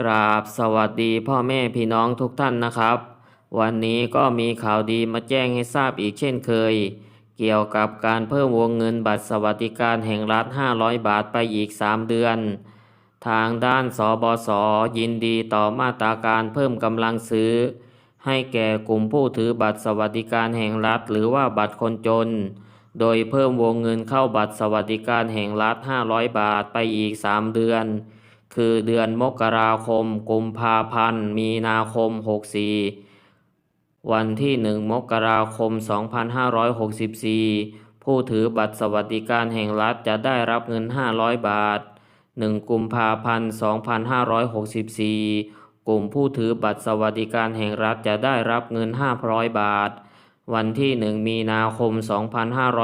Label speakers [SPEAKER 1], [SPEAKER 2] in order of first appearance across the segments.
[SPEAKER 1] กราบสวัสดีพ่อแม่พี่น้องทุกท่านนะครับ วันนี้ก็มีข่าวดีมาแจ้งให้ทราบอีกเช่นเคย เกี่ยวกับการเพิ่มวงเงินบัตรสวัสดิการแห่งรัฐ 500 บาทไปอีก 3 เดือน ทางด้านสบศยินดีต่อมาตราการเพิ่มกำลังซื้อ ให้แก่กลุ่มผู้ถือบัตรสวัสดิการแห่งรัฐ หรือว่าบัตรคนจน โดยเพิ่มวงเงินเข้าบัตรสวัสดิการแห่งรัฐ 500 บาทไปอีก 3 เดือน คือเดือนมกราคม กุมภาพันธ์ มีนาคม 64 วันที่ 1 มกราคม 2564 ผู้ถือบัตรสวัสดิการแห่งรัฐจะได้รับเงิน 500 บาท 1 กุมภาพันธ์ 2564 กลุ่มผู้ถือบัตรสวัสดิการแห่งรัฐจะได้รับเงิน 500 บาท วันที่ 1 มีนาคม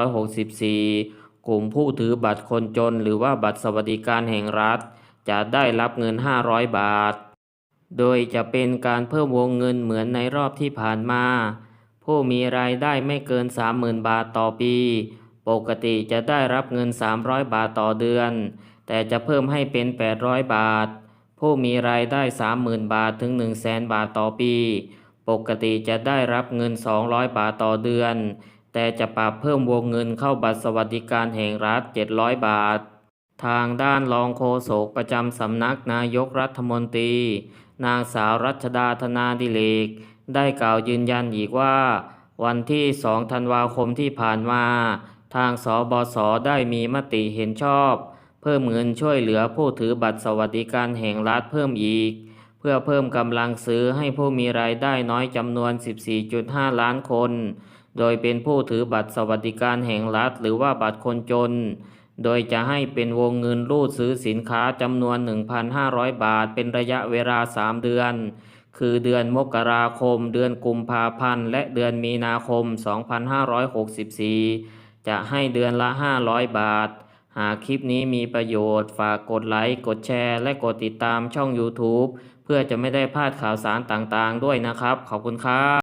[SPEAKER 1] 2564 กลุ่มผู้ถือบัตรคนจนหรือว่าบัตรสวัสดิการแห่งรัฐ จะได้รับเงิน 500 บาท โดยจะเป็นการเพิ่มวงเงินเหมือนในรอบที่ผ่านมา ผู้มีรายได้ไม่เกิน 30,000 บาทต่อปี ปกติจะได้รับเงิน 300 บาทต่อเดือน แต่จะเพิ่มให้เป็น 800 บาท ผู้มีรายได้ 30,000 บาทถึง 100,000 บาทต่อปี ปกติจะได้รับเงิน 200 บาทต่อเดือน แต่จะปรับเพิ่มวงเงินเข้าบัตรสวัสดิการแห่งรัฐ 700 บาท ทางด้านรองโฆษกประจำสำนักนายกรัฐมนตรี นางสาวรัชดาธนาดิเลก ได้กล่าวยืนยันอีกว่า วันที่2ธันวาคมที่ผ่านมา ทางสบศได้มีมติเห็นชอบ เพิ่มเงินช่วยเหลือผู้ถือบัตรสวัสดิการแห่งรัฐเพิ่มอีก เพื่อเพิ่มกำลังซื้อให้ผู้มีรายได้น้อยจำนวน 14.5 ล้านคน โดยเป็นผู้ถือบัตรสวัสดิการแห่งรัฐ หรือว่าบัตรคนจน โดยจะให้เป็นวงเงินรูดซื้อสินค้าจำนวน 1,500 บาท เป็นระยะเวลา 3 เดือน คือเดือนมกราคม เดือนกุมภาพันธ์ และเดือนมีนาคม 2564 จะให้เดือนละ 500 บาท หากคลิปนี้มีประโยชน์ ฝากกดไลค์ กดแชร์ และกดติดตามช่อง YouTube เพื่อจะไม่ได้พลาดข่าวสารต่างๆ ด้วยนะครับ ขอบคุณครับ